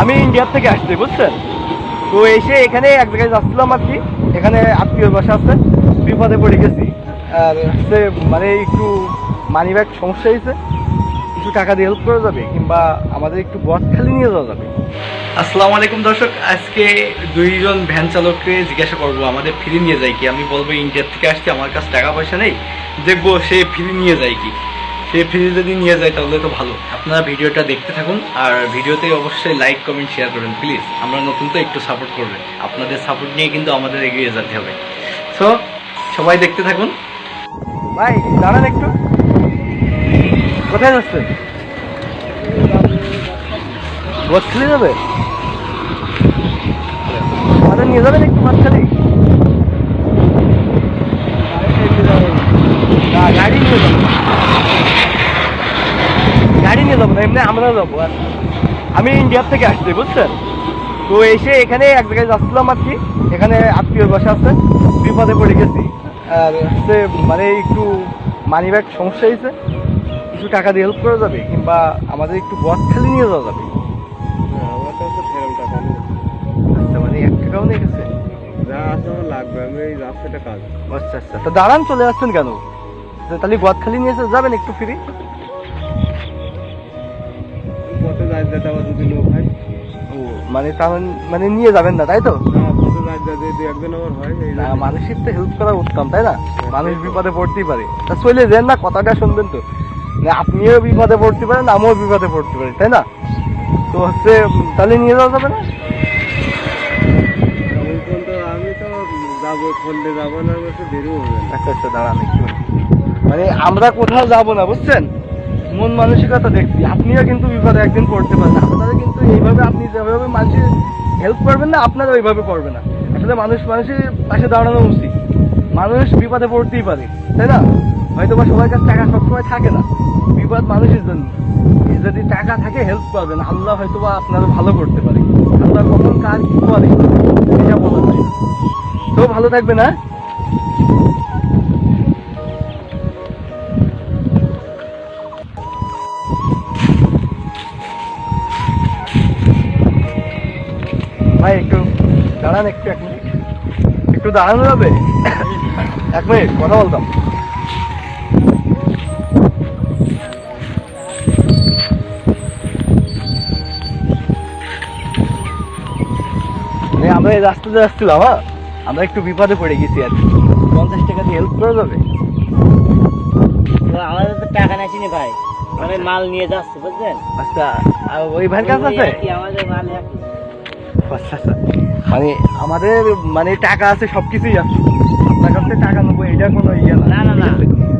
আমি ইন্ডিয়ার থেকে আসছি, বুঝছেন? তো এসে এখানে এক জায়গায় যাচ্ছিলাম আর কি। এখানে আত্মীয় বাসা আছে, বিপদে পড়ে গেছি। আর হচ্ছে মানে একটু মানি ব্যাগ সমস্যা হয়েছে। কিছু টাকা দিয়ে হেল্প করা যাবে, কিংবা আমাদের একটু গদ খালি নিয়ে যাওয়া যাবে। আসসালামু আলাইকুম দর্শক, আজকে দুইজন ভ্যান চালককে জিজ্ঞাসা করব, আমাদের ফ্রি নিয়ে যায় কি? আমি বলব ইন্ডিয়ার থেকে আসছি, আমার কাছে টাকা পয়সা নেই। দেখব সে ফ্রি নিয়ে যায় কি। সে ফ্রি যদি নিয়ে যায়, তাহলে তো ভালো। আপনারা ভিডিওটা দেখতে থাকুন, আর ভিডিওতে অবশ্যই লাইক কমেন্ট শেয়ার করবেন প্লিজ আমরা নতুন তো একটু সাপোর্ট করবেন আপনাদের সাপোর্ট নিয়ে কিন্তু আমাদের এগিয়ে যেতে হবে। সো সবাই দেখতে থাকুন। ভাই, দাঁড়ান একটু। কোথায় যাচ্ছেন? বসখালি যাবে? আমাদের নিয়ে যাবেন একটু মাঝখালি না গাড়ি নিয়ে যাব গাড়ি নিয়ে যাব না এমনি আমরা যাব আর আমি ইন্ডিয়ার থেকে আসছি বুঝছেন? তো এসে এখানে এক জায়গায় যাচ্ছিলাম আর কি এখানে আত্মীয় বাসা আছে বিপদে পড়ে গেছি। আর হচ্ছে মানে একটু মানি ব্যাগ সমস্যা হয়েছে কিছু টাকা দিয়ে হেল্প করা যাবে কিংবা আমাদের একটু বট খালি নিয়ে যাওয়া যাবে। আচ্ছা মানে এক টাকাও নিয়ে গেছে? আচ্ছা আচ্ছা। তো দাঁড়ান চলে আসছেন কেন? তো তাহলে গদ খালি নিয়ে যাবেন একটু ফ্রি আবার যদি লোক হয়। ও মানে তার মানে নিয়ে যাবেন না তাই তো? হ্যাঁ হয় মানুষের তো হেল্প করা উত্তম তাই না? মানুষ বিপদে পড়তেই পারে। তা চলে যান না কথাটা শুনবেন তো। আপনিও বিপদে পড়তে পারেন আমিও বিপদে পড়তে পারি তাই না? তো হচ্ছে তাহলে নিয়ে যাওয়া যাবে না? আমি তো আমি তো যাব ফোনলে যাব না আমার দেরি হবে না। আচ্ছা আচ্ছা দাঁড়ান একটু। মানে আমরা কোথাও যাব না বুঝছেন? মন মানসিকতা দেখছি। আপনিও কিন্তু বিপদে একদিন পড়তে পারেন আপনারা কিন্তু এইভাবে আপনি যেভাবে মানুষের হেল্প করবেন না, আপনারা ওইভাবে করবেন না। আসলে মানুষ মানুষের পাশে দাঁড়ানো উচিত। মানুষ বিপদে পড়তেই পারে, তাই না? হয়তো বা সবার কাছে টাকা সবসময় থাকে না। বিপদ মানুষের জন্য। যদি টাকা থাকে হেল্প করবেন। আল্লাহ হয়তো বা আপনারা ভালো করতে পারে। আল্লাহ কখন কার কি করে, এটা বলা যায় তো ভালো থাকবে না ভাই একটু দাঁড়ান একটু এক মিনিট। একটু দাঁড়ানো যাবে? এক মিনিট কথা বলতাম। মানে আমরা এই রাস্তাতে যাচ্ছিলাম হ্যাঁ? আমরা একটু বিপদে পড়ে গেছি আর কি। পঞ্চাশ টাকা দিয়ে হেল্প করা যাবে? আমাদের তো টাকা নাইছি ভাই। মানে মাল নিয়ে যাচ্ছে বুঝলেন? আচ্ছা ওই ভাইয়ের কাছে আছে? আমাদের মাল মানে আমাদের মানে টাকা আছে সব কিছুই আছে। আপনার কাছে টাকা নেব এটা কোনো ইয়ে না। না, না?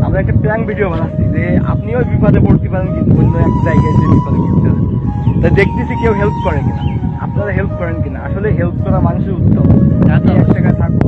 আমরা একটা প্ল্যান ভিডিও বানাচ্ছি যে আপনিও বিপদে পড়তে পারেন কিন্তু অন্য এক জায়গায় যে বিপদে পড়তে পারেন। তা দেখতেছি কেউ হেল্প করে কিনা। আপনারা হেল্প করেন কিনা? আসলে হেল্প করা মানুষের উত্তম। এক জায়গায় থাকব